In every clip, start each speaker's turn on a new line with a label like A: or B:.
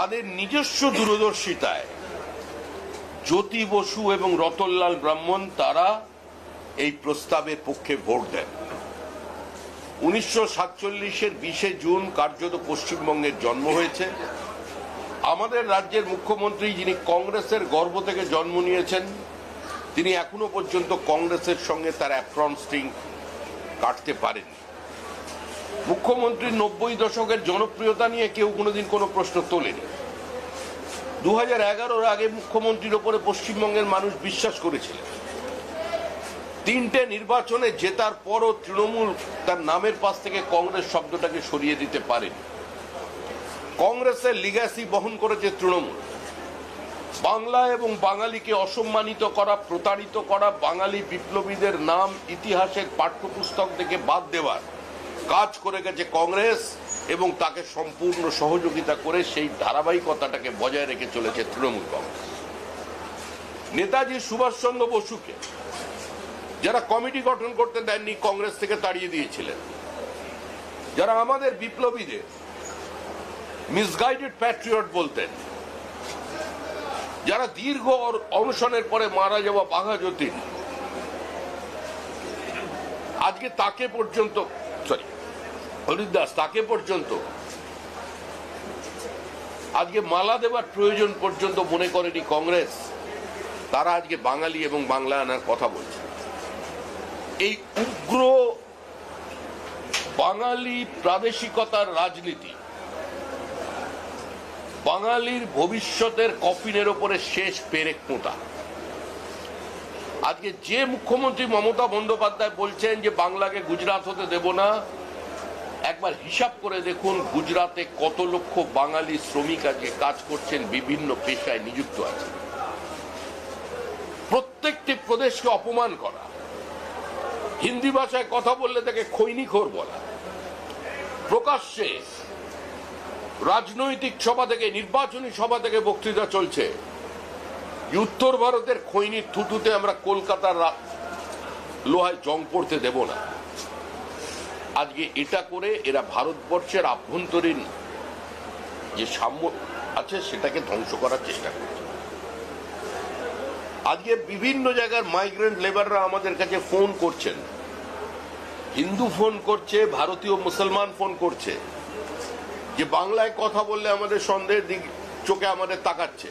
A: তাদের নিজস্ব দূরদর্শিতায়। জ্যোতি বসু এবং রতনলাল ব্রাহ্মণ তারা এই প্রস্তাবের পক্ষে ভোট দেন। উনিশশো সাতচল্লিশের বিশে জুন কার্যত পশ্চিমবঙ্গের জন্ম হয়েছে। আমাদের রাজ্যের মুখ্যমন্ত্রী যিনি কংগ্রেসের গর্ভ থেকে জন্ম নিয়েছেন, তিনি এখনও পর্যন্ত কংগ্রেসের সঙ্গে তার অ্যাপ্রন স্ট্রিং কাটতে পারেননি। মুখ্যমন্ত্রীর নব্বই দশকের জনপ্রিয়তা নিয়ে কেউ কোনোদিন কোনো প্রশ্ন তোলেনি। দু হাজার এগারোর আগে মুখ্যমন্ত্রীর ওপরে পশ্চিমবঙ্গের মানুষ বিশ্বাস করেছিলেন। তিনটে নির্বাচনে জেতার পরও তৃণমূল তার নামের পাশ থেকে কংগ্রেস শব্দটাকে সরিয়ে দিতে পারেনি। কংগ্রেসের লিগ্যাসি বহন করেছে তৃণমূল। বাংলা এবং বাঙালিকে অসম্মানিত করা, প্রতারিত করা, বাঙালি বিপ্লবীদের নাম ইতিহাসের পাঠ্যপুস্তক থেকে বাদ দেওয়ার কাজ করে গেছে কংগ্রেস এবং তাকে সম্পূর্ণ সহযোগিতা করে সেই ধারাবাহিকতাটাকে বজায় রেখে চলেছে তৃণমূল কংগ্রেস। নেতাজি সুভাষচন্দ্র বসুকে যারা কমিটি গঠন করতে দেননি, কংগ্রেস থেকে তাড়িয়ে দিয়েছিলেন। যারা আমাদের বিপ্লবীদের মিসগাইডেড প্যাট্রিয়ট বলতেন, যারা দীর্ঘ অনশনের পরে মারা যাওয়া বাঘা যতীন, আজকে তাকে পর্যন্ত সরি হরিদাস, তাকে পর্যন্ত। আজকে মালা দেওয়ার প্রয়োজন পর্যন্ত মনে করেনি কংগ্রেস। তারা আজকে বাঙালি এবং বাংলা আনার কথা বলছে। এই উগ্র বাঙালি প্রাদেশিকতার রাজনীতি বাঙালির ভবিষ্যতের কফিনের ওপরে শেষ পেরেক পোঁতা আজকে যে মুখ্যমন্ত্রী মমতা বন্দ্যোপাধ্যায় বলছেন যে বাংলাকে গুজরাট হতে দেব না একবার হিসাব করে দেখুন, গুজরাটে কত লক্ষ বাঙালি শ্রমিক আজকে কাজ করছেন, বিভিন্ন পেশায় নিযুক্ত আছে। প্রত্যেকটি প্রদেশকে অপমান করা। হিন্দি ভাষায় কথা বললে তাকে খৈনিখোর বলা। প্রকাশ্যে রাজনৈতিক সভা থেকে, নির্বাচনী সভা থেকে বক্তৃতা চলছে। উত্তর ভারতের খৈনির থুতুতে আমরা কলকাতার লোহায় জং পড়তে দেব না। আজকে এটা করে এরা ভারতবর্ষের আভ্যন্তরীণ যে সাম্য আছে সেটাকে ধ্বংস করার চেষ্টা করছে। আজকে বিভিন্ন জায়গার মাইগ্রেন্ট লেবাররা আমাদের কাছে ফোন করছেন। হিন্দু ফোন করছে, ভারতীয় মুসলমান ফোন করছে। যে বাংলায় কথা বললে আমাদের সন্দেহের দিক চোখে আমাদের তাকাচ্ছে।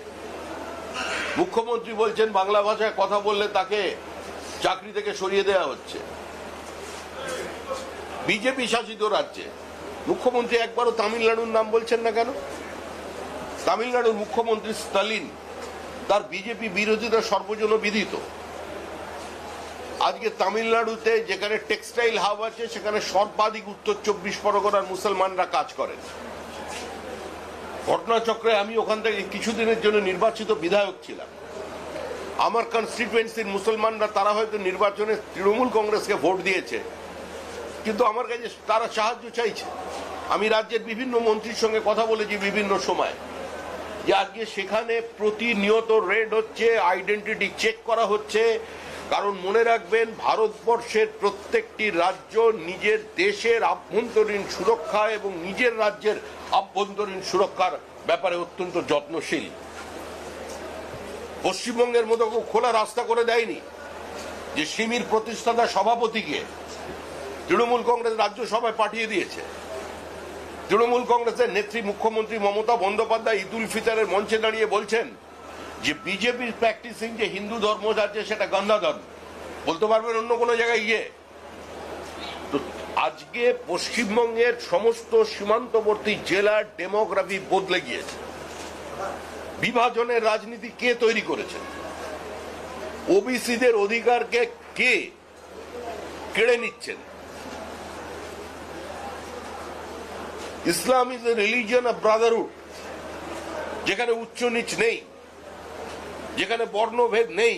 A: মুখ্যমন্ত্রী বলছেন, বাংলা ভাষায় কথা বললে তাকে চাকরি থেকে সরিয়ে দেওয়া হচ্ছে। বিজেপি শাসিত রাজ্যে। মুখ্যমন্ত্রী একবারও তামিলনাড়ুর নাম বলছেন না কেন? তামিলনাড়ুর মুখ্যমন্ত্রী স্টালিন, তার বিজেপি বিরোধীরা সর্বজন বিদিত। আজকে তামিলনাড়ুতে যেখানে টেক্সটাইল হাব আছে, সেখানে সর্বাধিক উত্তর চব্বিশ পরগনার মুসলমানরা কাজ করেন। ঘটনাচক্রে আমি ওখান থেকে কিছুদিনের জন্য নির্বাচিত বিধায়ক ছিলাম। আমার কনস্টিটুয়েন্সির মুসলমানরা তারা হয়তো নির্বাচনে তৃণমূল কংগ্রেসকে ভোট দিয়েছে। কিন্তু আমার কাছে তারা সাহায্য চাইছে। আমি রাজ্যের বিভিন্ন মন্ত্রীর সঙ্গে কথা বলেছি বিভিন্ন সময়। যে আজকে সেখানে প্রতিনিয়ত রেড হচ্ছে আইডেন্টিটি চেক করা হচ্ছে। কারণ মনে রাখবেন, ভারতবর্ষের প্রত্যেকটি রাজ্য নিজের দেশের আভ্যন্তরীণ সুরক্ষা এবং নিজের রাজ্যের আভ্যন্তরীণ সুরক্ষার ব্যাপারে অত্যন্ত যত্নশীল। পশ্চিমবঙ্গের মতো খোলা রাস্তা করে দেয়নি যে সিমির প্রতিষ্ঠাতা সভাপতিকে তৃণমূল কংগ্রেস রাজ্যসভায় পাঠিয়ে দিয়েছে। তৃণমূল কংগ্রেসের নেত্রী মুখ্যমন্ত্রী মমতা বন্দ্যোপাধ্যায় ঈদ উল ফিতরের মঞ্চে দাঁড়িয়ে বলছেন যে, বিজেপির প্র্যাকটিসিং যে হিন্দু ধর্ম যাচ্ছে সেটা গন্ধা ধর্ম বলতে পারবেন অন্য কোনো জায়গায় গিয়ে? তো আজকে পশ্চিমবঙ্গের সমস্ত সীমান্তবর্তী জেলার ডেমোগ্রাফি বদলে গিয়েছে। বিভাজনের রাজনীতি কে তৈরি করেছে? ওবিসিদের অধিকারকে কে কেড়ে নিচ্ছেন? Islam is a religion of brotherhood যেখানে উচ্চ নিচ নেই, যেখানে বর্ণভেদ নেই।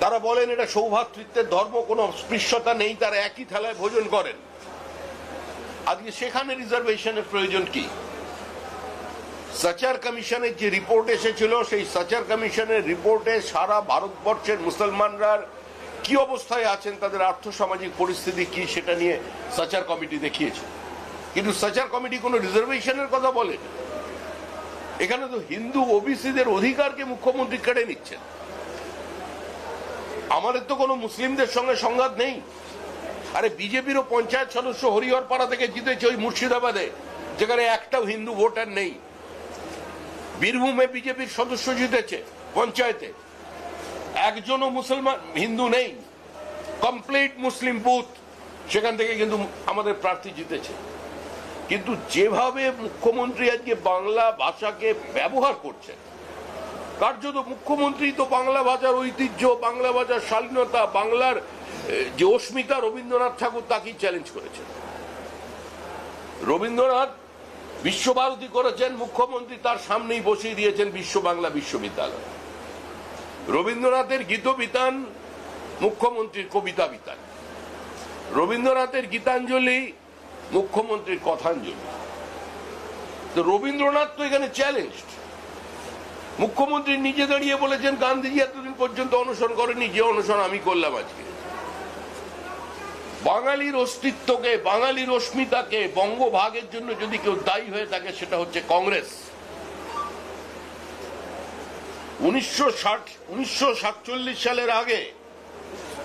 A: তারা বলেন এটা সৌভাতৃত্বের ধর্ম, কোনো স্পৃশ্যতা নেই, তারা একই থালায় ভোজন করেন। আজকে সেখানে রিজার্ভেশনের প্রয়োজন কি? সাচার কমিশনের যে রিপোর্ট এসেছিল, সেই সাচার কমিশনের রিপোর্টে সারা ভারতবর্ষের মুসলমানরা কি অবস্থায় আছেন, তাদের আর্থসামাজিক পরিস্থিতি কি সেটা নিয়ে সাচার কমিটি দেখিয়েছে। কিন্তু সাচার কমিটি কোনো রিজার্ভেশনের কথা বলে এখানে তো হিন্দু ওবিসিদের অধিকারকে মুখ্যমন্ত্রী কেড়ে নিচ্ছেন। আমাদের তো কোনো মুসলিমদের সঙ্গে সংঘাত নেই। আরে বিজেপিরও পঞ্চায়েত সদস্য হরিহর পাড়া থেকে জিতেছে ওই মুর্শিদাবাদে, যেখানে একটাও হিন্দু ভোটার নেই। বীরভূমে বিজেপির সদস্য জিতেছে পঞ্চায়েতে। একজনও মুসলমান, হিন্দু নেই। কমপ্লিট মুসলিম বুথ সেখান থেকে কিন্তু আমাদের প্রার্থী জিতেছে। কিন্তু যেভাবে মুখ্যমন্ত্রী আজকে বাংলা ভাষাকে ব্যবহার করছেন, কার্যত মুখ্যমন্ত্রী তো বাংলা ভাষার ঐতিহ্য, বাংলা ভাষার স্বাধীনতা বাংলার যে অস্মিতা রবীন্দ্রনাথ ঠাকুর তাকেই চ্যালেঞ্জ করেছেন। রবীন্দ্রনাথ বিশ্বভারতী করেছেন, মুখ্যমন্ত্রী তার সামনেই বসিয়ে দিয়েছেন বিশ্ব বাংলা বিশ্ববিদ্যালয়। রবীন্দ্রনাথের গীত বিতান মুখ্যমন্ত্রীর কবিতা বিতান রবীন্দ্রনাথের গীতাঞ্জলি মুখ্যমন্ত্রীর কথাঞ্জলি। তো রবীন্দ্রনাথ তো এখানে চ্যালেঞ্জ মুখ্যমন্ত্রী নিজে দাঁড়িয়ে বলেছেন, গান্ধীজি এতদিন পর্যন্ত অনুসরণ করেনি যে অনুসরণ আমি করলাম আজকে। বাঙালির অস্তিত্বকে, বাঙালির অস্মিতাকে বঙ্গভাগের জন্য যদি কেউ দায়ী হয়ে থাকে, সেটা হচ্ছে কংগ্রেস। উনিশশো সালের আগে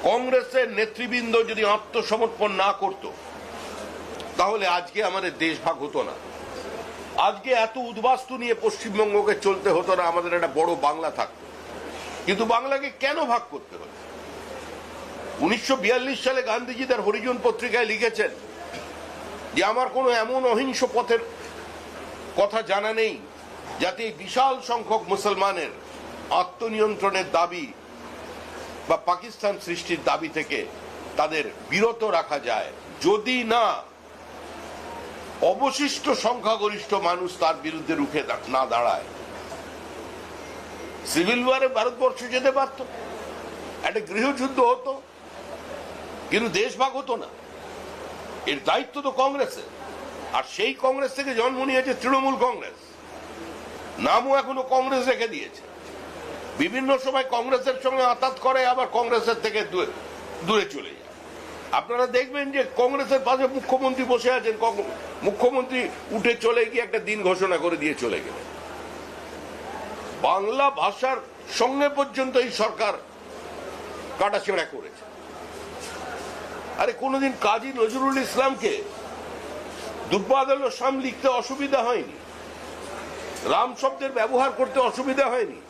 A: কংগ্রেসের নেতৃবৃন্দ যদি আত্মসমর্পণ না করত, তাহলে আজকে আমাদের দেশ ভাগ হতো না। আজকে এত উদ্বাস্তু নিয়ে পশ্চিমবঙ্গকে চলতে হতো না, আমাদের একটা বড় বাংলা থাকতো। কিন্তু বাংলাকে কেন ভাগ করতে হলো? উনিশশো সালে গান্ধীজি তার হরিজন পত্রিকায় লিখেছেন যে, আমার কোনো এমন অহিংস পথের কথা জানা নেই যাতে বিশাল সংখ্যক মুসলমানের আত্মনিয়ন্ত্রণের দাবি বা পাকিস্তান সৃষ্টির দাবি থেকে তাদের বিরত রাখা যায়। যদি না, অবশিষ্ট সংখ্যাগরিষ্ঠ মানুষ তার বিরুদ্ধে রুখে না দাঁড়ায়। সিভিল ওয়ারে ভারতবর্ষ যেতে পারত। একটা গৃহযুদ্ধ হতো, কিন্তু দেশ ভাগ হতো না। এর দায়িত্ব তো কংগ্রেসের। আর সেই কংগ্রেস থেকে জন্ম নিয়েছে তৃণমূল কংগ্রেস। নামও এখনও কংগ্রেস রেখে দিয়েছে। বিভিন্ন সময় কংগ্রেসের সঙ্গে আতাত করে, আবার কংগ্রেসের থেকে দূরে- চলে যায়। আপনারা দেখবেন যে কংগ্রেসের পাশে মুখ্যমন্ত্রী বসে আছেন মুখ্যমন্ত্রী উঠে চলে গিয়ে একটা দিন ঘোষণা করে দিয়ে চলে গেলেন। বাংলা ভাষার সঙ্গে পর্যন্ত এই সরকার কাটাছেড়া করেছে। আরে কোনোদিন কাজী নজরুল ইসলামকে দুর্বাদল সাম লিখতে অসুবিধা হয়নি? রাম শব্দের ব্যবহার করতে অসুবিধা হয়নি?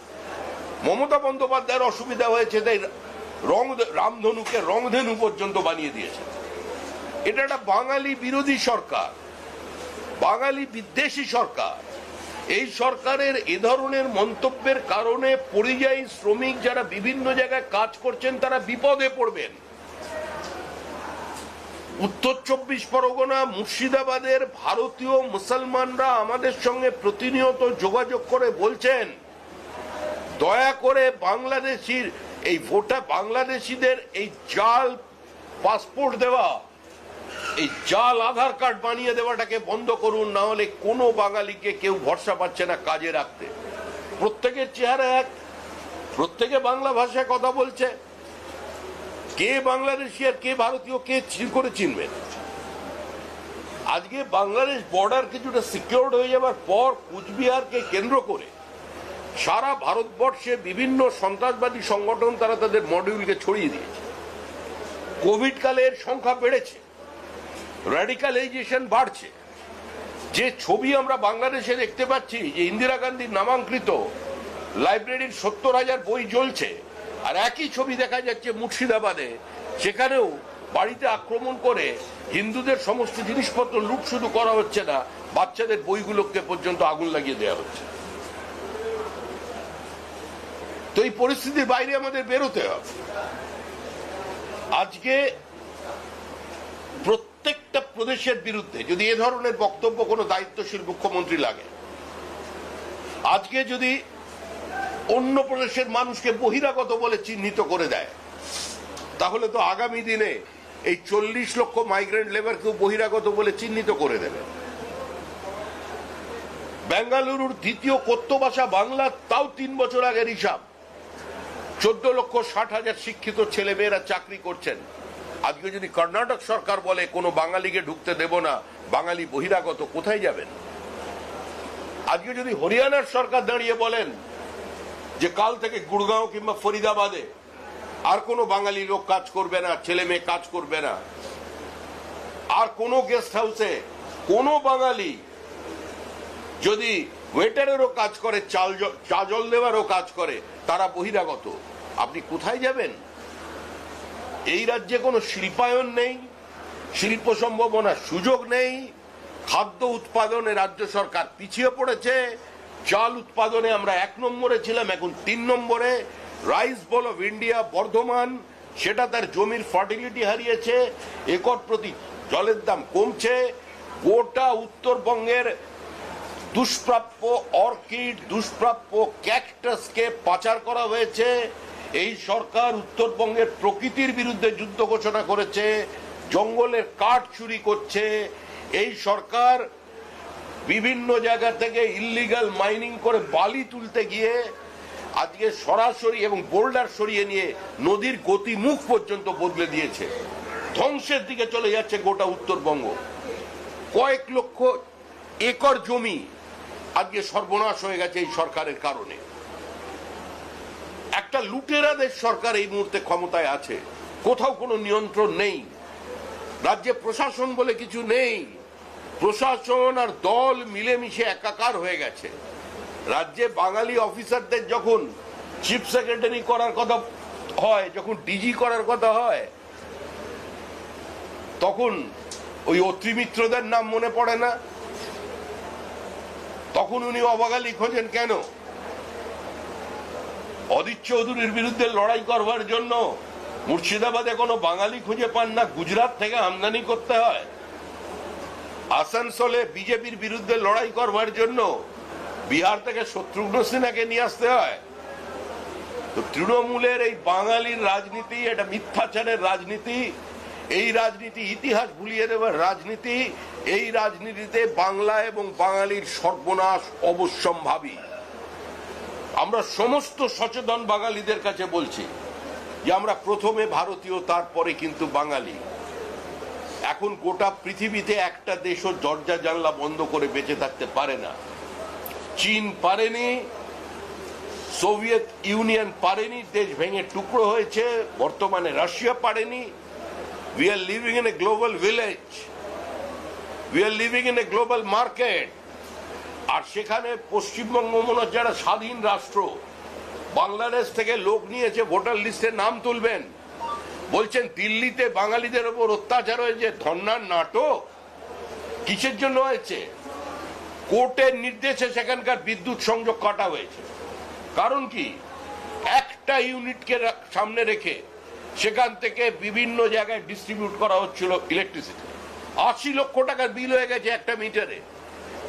A: মমতা বন্দ্যোপাধ্যায়ের অসুবিধা হয়েছে তাই রং রামধনুকে রংধেনু পর্যন্ত বানিয়ে দিয়েছে। এটা একটা বাঙালি বিরোধী সরকার, বাঙালি বিদ্বেষী সরকার। এই সরকারের এ ধরনের মন্তব্যের কারণে পরিযায়ী শ্রমিক যারা বিভিন্ন জায়গায় কাজ করছেন, তারা বিপদে পড়বেন। উত্তর চব্বিশ পরগনা, মুর্শিদাবাদের ভারতীয় মুসলমানরা আমাদের সঙ্গে প্রতিনিয়ত যোগাযোগ করে বলছেন দয়া করে বাংলাদেশির, এই ভোটা বাংলাদেশিদের এই জাল পাসপোর্ট দেওয়া, এই জাল আধার কার্ড বানিয়ে দেওয়াটাকে বন্ধ করুন, না হলে কোনো বাঙালিকে কেউ ভরসা পাচ্ছে না কাজে রাখতে। প্রত্যেকের চেহারা এক, প্রত্যেকে বাংলা ভাষায় কথা বলছে। কে বাংলাদেশি আর কে ভারতীয়, কে করে চিনবেন আজকে বাংলাদেশ বর্ডার কিছুটা সিকিউরড হয়ে যাবার পর কুচবিহারকে কেন্দ্র করে সারা ভারতবর্ষে বিভিন্ন সন্ত্রাসবাদী সংগঠন তারা তাদের মডিউলকে ছড়িয়ে দিয়েছে। কোভিড কালে এর সংখ্যা বেড়েছে। র্যাডিকালাইজেশন বাড়ছে। যে ছবি আমরা বাংলাদেশে দেখতে পাচ্ছি, যে ইন্দিরা গান্ধীর নামাঙ্কিত লাইব্রেরির সত্তর হাজার বই জ্বলছে, আর একই ছবি দেখা যাচ্ছে মুর্শিদাবাদে, সেখানেও বাড়িতে আক্রমণ করে হিন্দুদের সমস্ত জিনিসপত্র লুট শুধু করা হচ্ছে না, বাচ্চাদের বইগুলোকে পর্যন্ত আগুন লাগিয়ে দেওয়া হচ্ছে। তো এই পরিস্থিতির বাইরে আমাদের বেরোতে হবে। আজকে প্রত্যেকটা প্রদেশের বিরুদ্ধে যদি এ ধরনের বক্তব্য কোনো দায়িত্বশীল মুখ্যমন্ত্রী লাগে, আজকে যদি অন্য প্রদেশের মানুষকে বহিরাগত বলে চিহ্নিত করে দেয়, তাহলে তো আগামী দিনে এই চল্লিশ লক্ষ মাইগ্রেন্ট লেবারকেও বহিরাগত বলে চিহ্নিত করে দেবে। বেঙ্গালুরুর দ্বিতীয় কথ্য ভাষা বাংলা তাও তিন বছর আগের হিসাব। চোদ্দ লক্ষ ষাট হাজার শিক্ষিত ছেলেমেয়েরা চাকরি করছেন। আজকে যদি কর্ণাটক সরকার বলে, কোনো বাঙালিকে ঢুকতে দেব না, বাঙালি বহিরাগত, কোথায় যাবেন? আজকে যদি হরিয়ানার সরকার দাঁড়িয়ে বলেন যে, কাল থেকে গুড়গাঁও কিংবা ফরিদাবাদে আর কোনো বাঙালি লোক কাজ করবে না, ছেলে মেয়ে কাজ করবে না, আর কোনো গেস্ট হাউসে কোনো বাঙালি যদি ওয়েটারেরও কাজ করে, চাল চা জল দেওয়ারও কাজ করে, তারা বহিরাগত। আপনি কোথায় যাবেন? এই রাজ্যে কোনো শিল্পায়ন নেই, শিল্প সম্ভাবনার সুযোগ নেই, খাদ্য উৎপাদনে রাজ্য সরকার পিছিয়ে পড়েছে, চাল উৎপাদনে আমরা এক নম্বরে ছিলাম, এখন তিন নম্বরে। Rice bowl of India Bardhaman, সেটা তার জমির ফার্টিলিটি হারিয়েছে, একর প্রতি জলের দাম কমছে। গোটা উত্তরবঙ্গের দুষ্প্রাপ্য অর্কিড, দুষ্প্রাপ্য ক্যাকটাসকে পাচার করা হয়েছে। এই সরকার উত্তরবঙ্গের প্রকৃতির বিরুদ্ধে যুদ্ধ ঘোষণা করেছে, জঙ্গলের কাঠ চুরি করছে। এই সরকার বিভিন্ন জায়গা থেকে ইল্লিগাল মাইনিং করে বালি তুলতে গিয়ে আজকে সরাসরি এবং বোল্ডার সরিয়ে নিয়ে নদীর গতিমুখ পর্যন্ত বদলে দিয়েছে। ধ্বংসের দিকে চলে যাচ্ছে গোটা উত্তরবঙ্গ। কয়েক লক্ষ একর জমি সর্বনাশ হয়ে গেছে এই সরকারের কারণে। একটা লুটেরাদের সরকার এই মুহূর্তে ক্ষমতায় আছে। কোথাও কোনো নিয়ন্ত্রণ নেই। রাজ্যে প্রশাসন বলে কিছু নেই। প্রশাসন আর দল মিলেমিশে একাকার হয়ে গেছে। রাজ্যে বাঙালি অফিসারদের যখন চিফ সেক্রেটারি করার কথা হয়, যখন ডিজি করার কথা হয়, তখন ওই অত্রিমিত্রদের নাম মনে পড়ে না? তখন উনি অবাগালি খোঁজেন কেন? অদিত চৌধুরীর বিরুদ্ধে লড়াই করবার জন্য মুর্শিদাবাদে কোনো বাঙালি খুঁজে পান না, গুজরাট থেকে আমদানি করতে হয়। আসানসোলে বিজেপির বিরুদ্ধে লড়াই করবার জন্য বিহার থেকে শত্রুঘ্ন সিনহাকে নিয়ে আসতে হয়। তো তৃণমূলের এই বাঙালির রাজনীতি, এটা মিথ্যাচারের রাজনীতি এই রাজনীতি ইতিহাস ভুলিয়ে দেওয়ার রাজনীতি, এই রাজনীতিতে বাংলা এবং বাঙালির সর্বনাশ অবশ্যম্ভাবী। আমরা সমস্ত সচেতন বাঙালিদের কাছে বলছি যে আমরা প্রথমে ভারতীয়, তারপরে কিন্তু বাঙালি। এখন গোটা পৃথিবীতে একটা দেশও দরজা জানলা বন্ধ করে বেঁচে থাকতে পারে না। চীন পারেনি, সোভিয়েত ইউনিয়ন পারেনি, দেশ ভেঙে টুকরো হয়েছে, বর্তমানে রাশিয়া পারেনি we are living in a global village we are living in a global market আর সেখানে পশ্চিমবঙ্গ মনে হচ্ছে একটা স্বাধীন রাষ্ট্র। বাংলাদেশ থেকে লোক নিয়েছে ভোটার লিস্টে নাম তুলবেন। বলছেন দিল্লিতে বাঙালিদের ওপর অত্যাচার হয়েছে, ধর্নার নাটক। কিসের জন্য হয়েছে? কোর্টের নির্দেশে সেখানকার বিদ্যুৎ সংযোগ কাটা হয়েছে। কারণ কি? একটা ইউনিটকে সামনে রেখে সেখান থেকে বিভিন্ন জায়গায় ডিস্ট্রিবিউট করা হচ্ছিল ইলেকট্রিসিটি আশি লক্ষ টাকার বিল হয়ে গেছে একটা মিটারে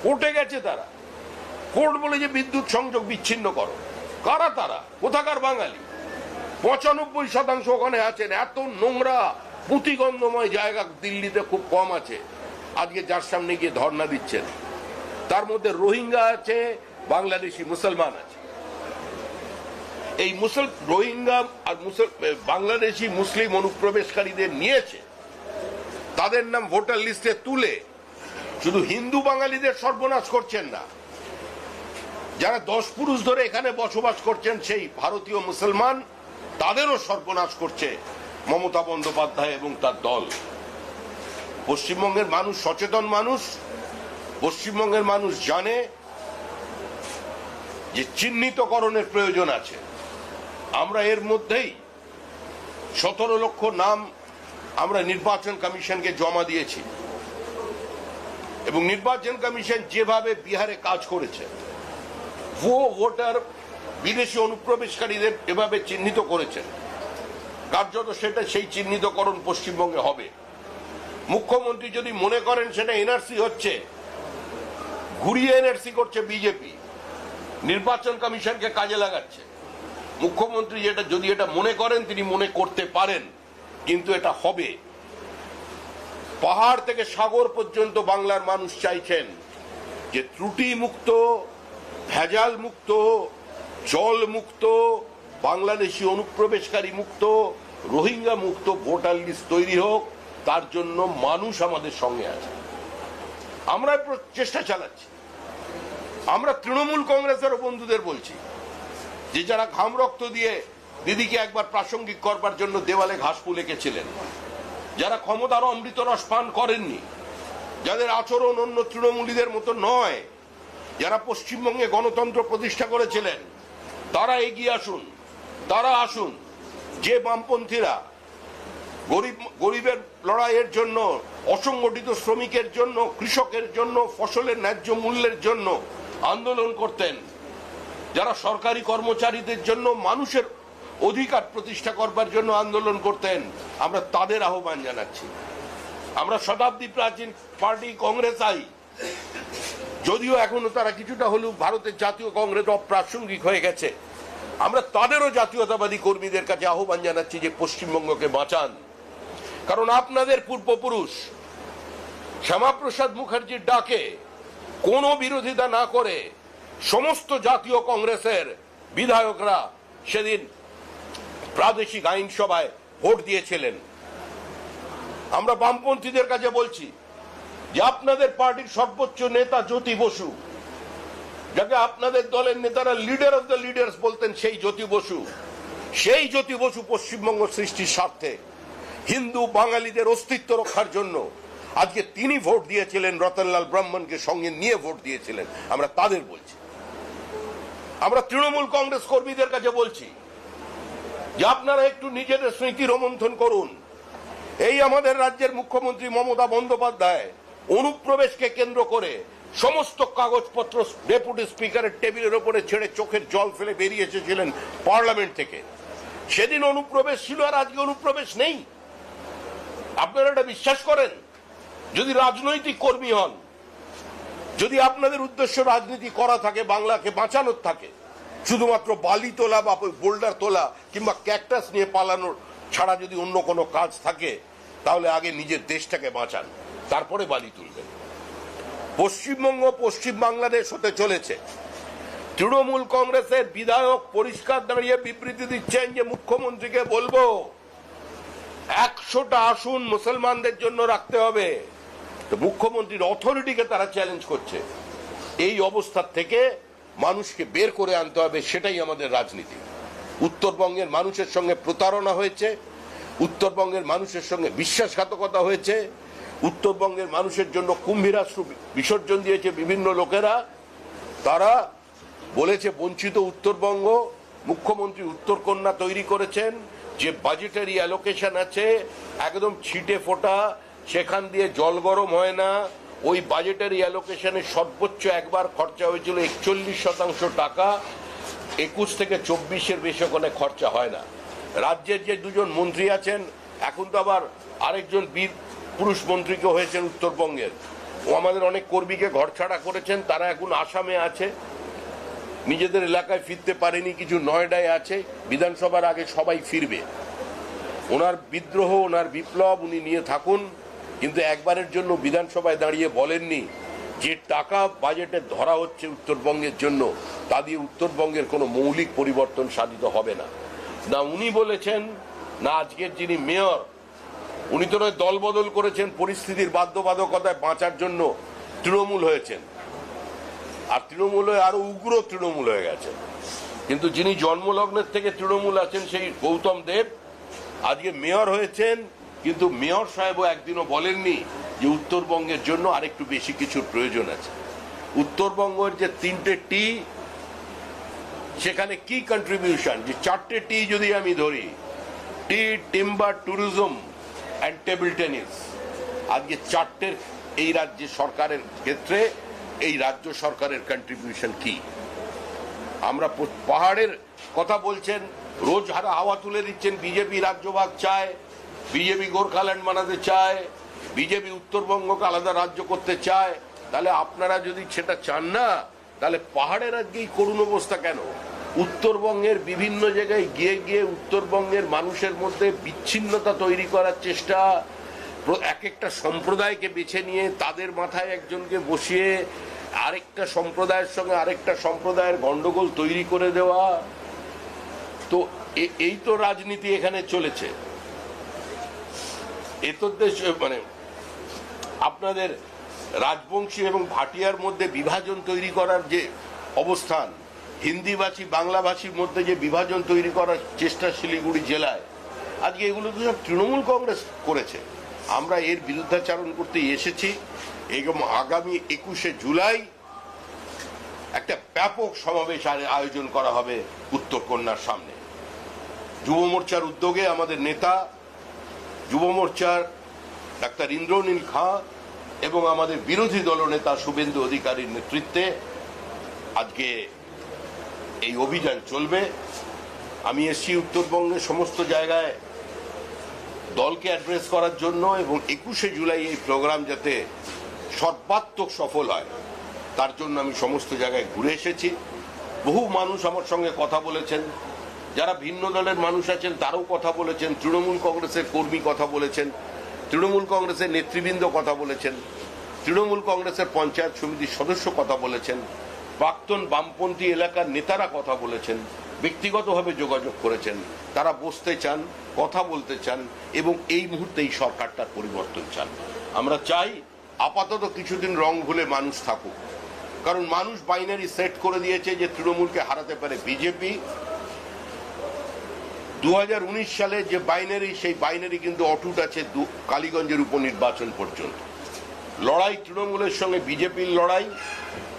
A: কোর্টে গেছে তারা। কোর্ট বলে যে বিদ্যুৎ সংযোগ বিচ্ছিন্ন করো। কারা তারা? কোথাকার বাঙালি? পঁচানব্বই শতাংশ ওখানে আছেন। এত নোংরা পুঁতিগন্ধময় জায়গা দিল্লিতে খুব কম আছে। আজকে যার সামনে গিয়ে ধর্ণা দিচ্ছেন। তার মধ্যে রোহিঙ্গা আছে, বাংলাদেশি মুসলমান আছে। এই মুসল রোহিঙ্গা আর মুসল বাংলাদেশি মুসলিম অনুপ্রবেশকারীদের নিয়েছে। তাদের নাম ভোটার লিস্টে তুলে শুধু হিন্দু বাঙালিদের সর্বনাশ করছেন না। যারা দশ পুরুষ ধরে এখানে বসবাস করছেন, সেই ভারতীয় মুসলমান, তাদেরও সর্বনাশ করছে মমতা বন্দ্যোপাধ্যায় এবং তার দল। পশ্চিমবঙ্গের মানুষ সচেতন মানুষ, পশ্চিমবঙ্গের মানুষ জানে যে চিহ্নিতকরণের প্রয়োজন আছে। আমরা এর মধ্যেই সতেরো লক্ষ নাম আমরা নির্বাচন কমিশনকে জমা দিয়েছি। এবং নির্বাচন কমিশন যেভাবে বিহারে কাজ করেছে, ভুয়ো ভোটার, বিদেশি অনুপ্রবেশকারীদের এভাবে চিহ্নিত করেছেন কার্যত সেটা সেই চিহ্নিতকরণ পশ্চিমবঙ্গে হবে। মুখ্যমন্ত্রী যদি মনে করেন সেটা এনআরসি হচ্ছে, ঘুরিয়ে এনআরসি করছে বিজেপি, নির্বাচন কমিশনকে কাজে লাগাচ্ছে। মুখ্যমন্ত্রী যেটা, যদি এটা মনে করেন, তিনি মনে করতে পারেন। কিন্তু এটা হবে। পাহাড় থেকে সাগর পর্যন্ত বাংলার মানুষ চাইছেন যে ত্রুটি মুক্ত, ভেজাল মুক্ত, জল মুক্ত, বাংলাদেশি অনুপ্রবেশকারী মুক্ত, রোহিঙ্গা মুক্ত ভোটার লিস্ট তৈরি হোক। তার জন্য মানুষ আমাদের সঙ্গে আছে। আমরা চেষ্টা চালাচ্ছি। আমরা তৃণমূল কংগ্রেসের বন্ধুদের বলছি। যে যারা ঘাম রক্ত দিয়ে দিদিকে একবার প্রাসঙ্গিক করবার জন্য দেওয়ালে ঘাস ফুল এঁকেছিলেন, যারা ক্ষমতার অমৃত রস পান করেননি, যাদের আচরণ অন্য তৃণমূলীদের মতো নয়, যারা পশ্চিমবঙ্গে গণতন্ত্র প্রতিষ্ঠা করেছিলেন, তারা এগিয়ে আসুন, তারা আসুন। যে বামপন্থীরা গরিব, গরিবের লড়াইয়ের জন্য, অসংগঠিত শ্রমিকের জন্য, কৃষকের জন্য, ফসলের ন্যায্য মূল্যের জন্য আন্দোলন করতেন যারা সরকারি কর্মচারীদের জন্য মানুষের অধিকার প্রতিষ্ঠা করবার জন্য আন্দোলন করতেন, আমরা তাদের আহ্বান জানাচ্ছি। আমরা শতাব্দী প্রাচীন পার্টি কংগ্রেস আই। যদিও এখনও তারা কিছুটা হলেও ভারতের জাতীয় কংগ্রেস অপ্রাসঙ্গিক হয়ে গেছে। আমরা তাদেরও জাতীয়তাবাদী কর্মীদের কাছে আহ্বান জানাচ্ছি যে পশ্চিমবঙ্গকে বাঁচান। কারণ আপনাদের পূর্বপুরুষ শ্যামাপ্রসাদ মুখার্জির ডাকে কোনো বিরোধিতা না করে সমস্ত জাতীয় কংগ্রেসের বিধায়করা সেদিন প্রাদেশিক আইনসভায় ভোট দিয়েছিলেন। আমরা বামপন্থীদের কাছে বলছি যে আপনাদের পার্টির সর্বোচ্চ নেতা জ্যোতি বসু, যাকে আপনাদের দলের নেতারা লিডার অফ দ্য লিডার্স বলতেন সেই জ্যোতি বসু, সেই জ্যোতি বসু পশ্চিমবঙ্গ সৃষ্টির স্বার্থে হিন্দু বাঙালিদের অস্তিত্ব রক্ষার জন্য আজকে তিনি ভোট দিয়েছিলেন, রতনলাল ব্রাহ্মণকে সঙ্গে নিয়ে ভোট দিয়েছিলেন। আমরা তাদের বলছি। আমরা তৃণমূল কংগ্রেস কর্মীদের কাছে বলছি যে আপনারা একটু নিজেদের স্মৃতি রোমন্থন করুন। এই আমাদের রাজ্যের মুখ্যমন্ত্রী মমতা বন্দ্যোপাধ্যায় অনুপ্রবেশকে কেন্দ্র করে সমস্ত কাগজপত্র ডেপুটি স্পিকারের টেবিলের ওপরে ছেড়ে চোখের জল ফেলে বেরিয়ে এসেছিলেন পার্লামেন্ট থেকে। সেদিন অনুপ্রবেশ ছিল আর আজকে অনুপ্রবেশ নেই। আপনারা এটা বিশ্বাস করেন? যদি রাজনৈতিক কর্মী হন যদি আপনাদের উদ্দেশ্য রাজনীতি করা থাকে, বাংলাকে বাঁচানোর থাকে, শুধুমাত্র বালি তোলা বা বোল্ডার তোলা কিংবা ক্যাকটাস নিয়ে পালানোর ছাড়া যদি অন্য কোনো কাজ থাকে, তাহলে আগে নিজের দেশটাকে বাঁচান, তারপরে বালি তুলবেন। পশ্চিমবঙ্গ পশ্চিম বাংলাদেশ হতে চলেছে। তৃণমূল কংগ্রেসের বিধায়ক পরিষ্কার দাঁড়িয়ে বিবৃতি দিচ্ছেন যে, মুখ্যমন্ত্রীকে বলব, একশোটা আসন মুসলমানদের জন্য রাখতে হবে। তো মুখ্যমন্ত্রীর অথরিটিকে তারা চ্যালেঞ্জ করছে। এই অবস্থার থেকে মানুষকে বের করে আনতে হবে, সেটাই আমাদের রাজনীতি। উত্তরবঙ্গের মানুষের সঙ্গে প্রতারণা হয়েছে, উত্তরবঙ্গের মানুষের সঙ্গে বিশ্বাসঘাতকতা হয়েছে, উত্তরবঙ্গের মানুষের জন্য কুম্ভীরাশ্রু বিসর্জন দিয়েছে বিভিন্ন লোকেরা। তারা বলেছে, বঞ্চিত উত্তরবঙ্গ, মুখ্যমন্ত্রী উত্তরকন্যা তৈরি করেছেন, যে বাজেটারি অ্যালোকেশন আছে, একদম ছিটে ফোটা সেখান দিয়ে জল গরম হয় না। ওই বাজেটের অ্যালোকেশনে সর্বোচ্চ একবার খরচা হয়েছিল একচল্লিশ শতাংশ টাকা। একুশ থেকে চব্বিশের বেশি ওখানে খরচা হয় না। রাজ্যের যে দুজন মন্ত্রী আছেন, এখন তো আবার আরেকজন বীর পুরুষ মন্ত্রীকে হয়েছেন উত্তরবঙ্গের। ও আমাদের অনেক কর্মীকে ঘরছাড়া করেছেন, তারা এখন আসামে আছে। নিজেদের এলাকায় ফিরতে পারেনি, কিছু নয়ডায় আছে। বিধানসভার আগে সবাই ফিরবে। ওনার বিদ্রোহ, ওনার বিপ্লব, উনি নিয়ে থাকুন। কিন্তু একবারের জন্য বিধানসভায় দাঁড়িয়ে বলেননি যে টাকা বাজেটে ধরা হচ্ছে উত্তরবঙ্গের জন্য, তা দিয়ে উত্তরবঙ্গের কোনো মৌলিক পরিবর্তন সাধিত হবে না। না উনি বলেছেন, না আজকের যিনি মেয়র, উনি তো নয় দলবদল করেছেন, পরিস্থিতির বাধ্যবাধকতায় বাঁচার জন্য তৃণমূল হয়েছেন। আর তৃণমূল হয়ে আরও উগ্র তৃণমূল হয়ে গেছে কিন্তু যিনি জন্মলগ্নের থেকে তৃণমূল আছেন সেই গৌতম দেব, আজকে মেয়র হয়েছেন কিন্তু মেয়র সাহেবও একদিনও বলেননি যে উত্তরবঙ্গের জন্য আরেকটু বেশি কিছুর প্রয়োজন আছে। উত্তরবঙ্গের যে তিনটে টি সেখানে কি কন্ট্রিবিউশন যে চারটে টি যদি আমি ধরি T timber tourism and table tennis আজকে চারটের এই রাজ্য সরকারের ক্ষেত্রে, এই রাজ্য সরকারের কন্ট্রিবিউশন কি? আমরা পাহাড়ের কথা বলছেন রোজ হারা হাওয়া তুলে দিচ্ছেন, বিজেপি রাজ্যভাগ চায়। বিজেপি গোর্খাল্যান্ড বানাতে চায়, বিজেপি উত্তরবঙ্গকে আলাদা রাজ্য করতে চায়, তাহলে আপনারা যদি সেটা চান না, তাহলে পাহাড়ের আজকে এই করুণ অবস্থা কেন? উত্তরবঙ্গের বিভিন্ন জায়গায় গিয়ে গিয়ে উত্তরবঙ্গের মানুষের মধ্যে বিচ্ছিন্নতা তৈরি করার চেষ্টা এক একটা সম্প্রদায়কে বেছে নিয়ে তাদের মাথায় একজনকে বসিয়ে আরেকটা সম্প্রদায়ের সঙ্গে আরেকটা সম্প্রদায়ের গণ্ডগোল তৈরি করে দেওয়া, তো এই তো রাজনীতি এখানে চলেছে। এতদ্দেশ মানে আপনাদের রাজবংশী এবং ভাটিয়ার মধ্যে বিভাজন তৈরি করার যে অবস্থান, হিন্দিভাষী, বাংলাভাষীর মধ্যে যে বিভাজন তৈরি করার চেষ্টা শিলিগুড়ি জেলায়, আজকে এগুলো তো সব তৃণমূল কংগ্রেস করেছে। আমরা এর বিরুদ্ধাচারণ করতে এসেছি। এবং আগামী একুশে জুলাই একটা ব্যাপক সমাবেশ আয়োজন করা হবে উত্তরকন্যার সামনে। যুব মোর্চার উদ্যোগে আমাদের নেতা যুব মোর্চার ডাক্তার ইন্দ্রনীল খাঁ এবং আমাদের বিরোধী দলনেতা শুভেন্দু অধিকারীর নেতৃত্বে আজকে এই অভিযান চলবে। আমি এসছি উত্তরবঙ্গের সমস্ত জায়গায় দলকে অ্যাড্রেস করার জন্য এবং একুশে জুলাই এই প্রোগ্রাম যাতে সর্বাত্মক সফল হয়, তার জন্য আমি সমস্ত জায়গায় ঘুরে এসেছি। বহু মানুষ আমার সঙ্গে কথা বলেছেন। যারা ভিন্ন দলের মানুষ আছেন, তারাও কথা বলেছেন। তৃণমূল কংগ্রেসের কর্মী কথা বলেছেন। তৃণমূল কংগ্রেসের নেতৃবৃন্দ কথা বলেছেন। তৃণমূল কংগ্রেসের পঞ্চায়েত সমিতির সদস্য কথা বলেছেন। প্রাক্তন বামপন্থী এলাকার নেতারা কথা বলেছেন। ব্যক্তিগতভাবে যোগাযোগ করেছেন। তারা বসতে চান, কথা বলতে চান এবং এই মুহূর্তে এই সরকারটার পরিবর্তন চান। আমরা চাই আপাতত কিছুদিন রং ভুলে মানুষ থাকুক। কারণ মানুষ বাইনারি সেট করে দিয়েছে যে তৃণমূলকে হারাতে পারে বিজেপি দু হাজার উনিশ সালে যে বাইনারি, সেই বাইনারি কিন্তু অটুট আছে কালীগঞ্জের উপনির্বাচন পর্যন্ত। লড়াই তৃণমূলের সঙ্গে বিজেপির লড়াই,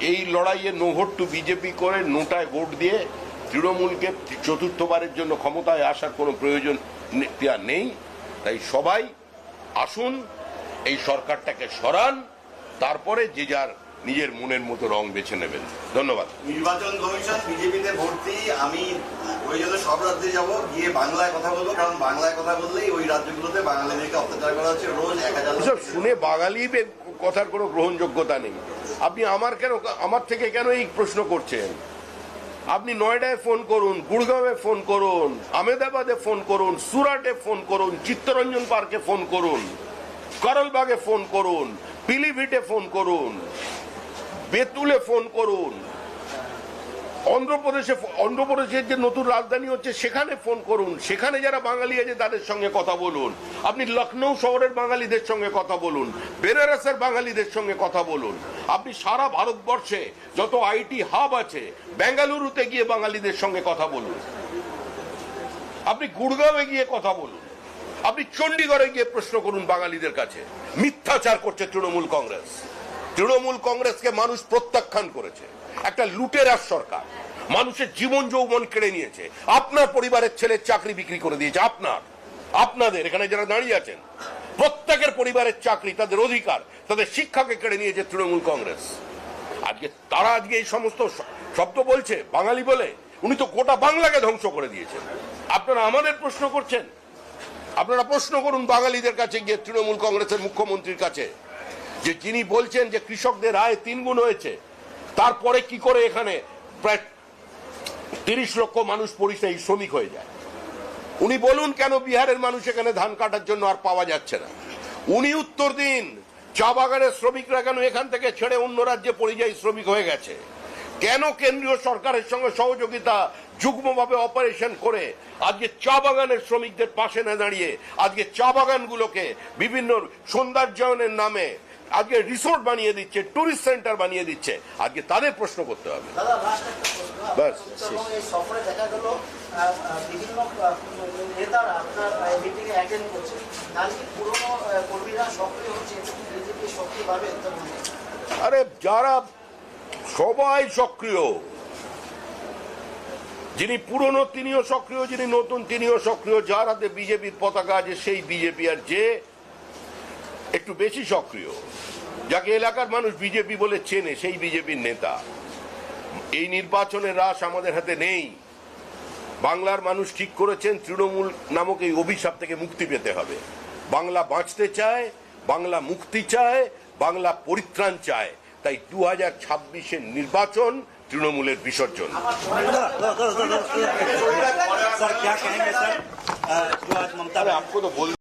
A: এই লড়াইয়ে নো ভোট টু বিজেপি করে নোটায় ভোট দিয়ে তৃণমূলকে চতুর্থবারের জন্য ক্ষমতায় আসার কোনো প্রয়োজন নেই। তাই সবাই আসুন, এই সরকারটাকে সরান, তারপরে যে যার নিজের মনের মতো রং বেছে নেবেন। ধন্যবাদ।
B: নির্বাচন কমিশন বিজেপিতে ভর্তি আমি ওই জন্য সব রাজ্যে যাব গিয়ে বাংলায় কথা বলব কারণ বাংলায় কথা বললেই ওই রাজ্যগুলোতে বাঙালিদেরকে অত্যাচার করা হচ্ছে রোজ এক হাজার
A: শুনে বাঙালি কথার কোনো গ্রহণযোগ্যতা নেই। আপনি আমার কেন আমার থেকে কেন এই প্রশ্ন করছেন? আপনি নয়ডায় ফোন করুন গুড়গাঁওয়ে ফোন করুন আমেদাবাদে ফোন করুন সুরাটে ফোন করুন চিত্তরঞ্জন পার্কে ফোন করুন করলবাগে ফোন করুন পিলিভিটে ফোন করুন। বেতুলে ফোন করুন। অন্ধ্রপ্রদেশে অন্ধ্রপ্রদেশের যে নতুন রাজধানী হচ্ছে, সেখানে ফোন করুন। সেখানে যারা বাঙালি আছে, তাদের সঙ্গে কথা বলুন। আপনি লখনৌ শহরের বাঙালিদের সঙ্গে কথা বলুন। বেনারসের বাঙালিদের সঙ্গে কথা বলুন। আপনি সারা ভারতবর্ষে যত আইটি হাব আছে, বেঙ্গালুরুতে গিয়ে বাঙালিদের সঙ্গে কথা বলুন। আপনি গুড়গাঁওয়ে গিয়ে কথা বলুন। আপনি চণ্ডীগড়ে গিয়ে প্রশ্ন করুন বাঙালিদের কাছে। মিথ্যাচার করছে তৃণমূল কংগ্রেস। তৃণমূল কংগ্রেসকে মানুষ প্রত্যাখ্যান করেছে। একটা লুটেরার সরকার। মানুষের জীবন যৌবন কেড়ে নিয়েছে। আপনার পরিবারের ছেলের চাকরি বিক্রি করে দিয়েছে, আপনার। আপনাদের, এখানে যারা দাঁড়িয়ে আছেন, প্রত্যেকের পরিবারের চাকরি, তাদের অধিকার, তাদের শিক্ষাকে কেড়ে নিয়েছে তৃণমূল কংগ্রেস। আজকে তারা আজকে এই সমস্ত শব্দ বলছে, বাঙালি বলে, উনি তো গোটা বাংলাকে ধ্বংস করে দিয়েছেন। আপনারা আমাদের প্রশ্ন করছেন। আপনারা প্রশ্ন করুন বাঙালিদের কাছে গিয়ে তৃণমূল কংগ্রেসের মুখ্যমন্ত্রীর কাছে। যে যিনি বলছেন যে কৃষকদের আয় তিন গুণ হয়েছে, তারপরে কি করে এখানে প্রায় তিরিশ লক্ষ মানুষ পরিযায়ী শ্রমিক হয়ে যায়? উনি বলুন কেন বিহারের মানুষ এখানে ধান কাটার জন্য আর পাওয়া যাচ্ছে না? উনি উত্তর দিন, চা বাগানের শ্রমিকরা কেন এখান থেকে ছেড়ে অন্য রাজ্যে পরিযায়ী শ্রমিক হয়ে গেছে? কেন কেন্দ্রীয় সরকারের সঙ্গে সহযোগিতা, যুগ্মভাবে অপারেশন করে আজকে চা বাগানের শ্রমিকদের পাশে না দাঁড়িয়ে, আজকে চা বাগানগুলোকে বিভিন্ন সৌন্দর্যায়নের নামে আজকে রিসোর্ট বানিয়ে দিচ্ছে টুরিস্ট সেন্টার বানিয়ে দিচ্ছে। আজকে তাদের প্রশ্ন করতে হবে।
C: দাদা লাস্ট একটা প্রশ্ন।
A: ব্যাস,
C: সফরে দেখা গেল আহ, আহ, বিভিন্ন নেতারা আপনার মিটিং এ অ্যাটেন্ড করছে। তাহলে পুরনো কর্মীরা সক্রিয় হচ্ছে? বিজেপি সক্রিয় ভাবে
A: আরে যারা সবাই সক্রিয় যিনি পুরনো তিনিও সক্রিয় যিনি নতুন তিনিও সক্রিয় যার হাতে বিজেপির পতাকা আছে সেই বিজেপি আর যে একটু বেশি সক্রিয় যাকে এলাকার মানুষ বিজেপি বলে চেনে সেই বিজেপির নেতা এই নির্বাচনের রাস আমাদের হাতে নেই বাংলার মানুষ ঠিক করেছেন তৃণমূল নামক এই অভিশাপ থেকে মুক্তি পেতে হবে বাংলা বাঁচতে চায় বাংলা মুক্তি চায় বাংলা পরিত্রাণ চায় তাই দু হাজার ছাব্বিশের নির্বাচন তৃণমূলের বিসর্জন
D: सर क्या कहेंगे सर अ, जो आज ममता
A: अरे आपको तो बोल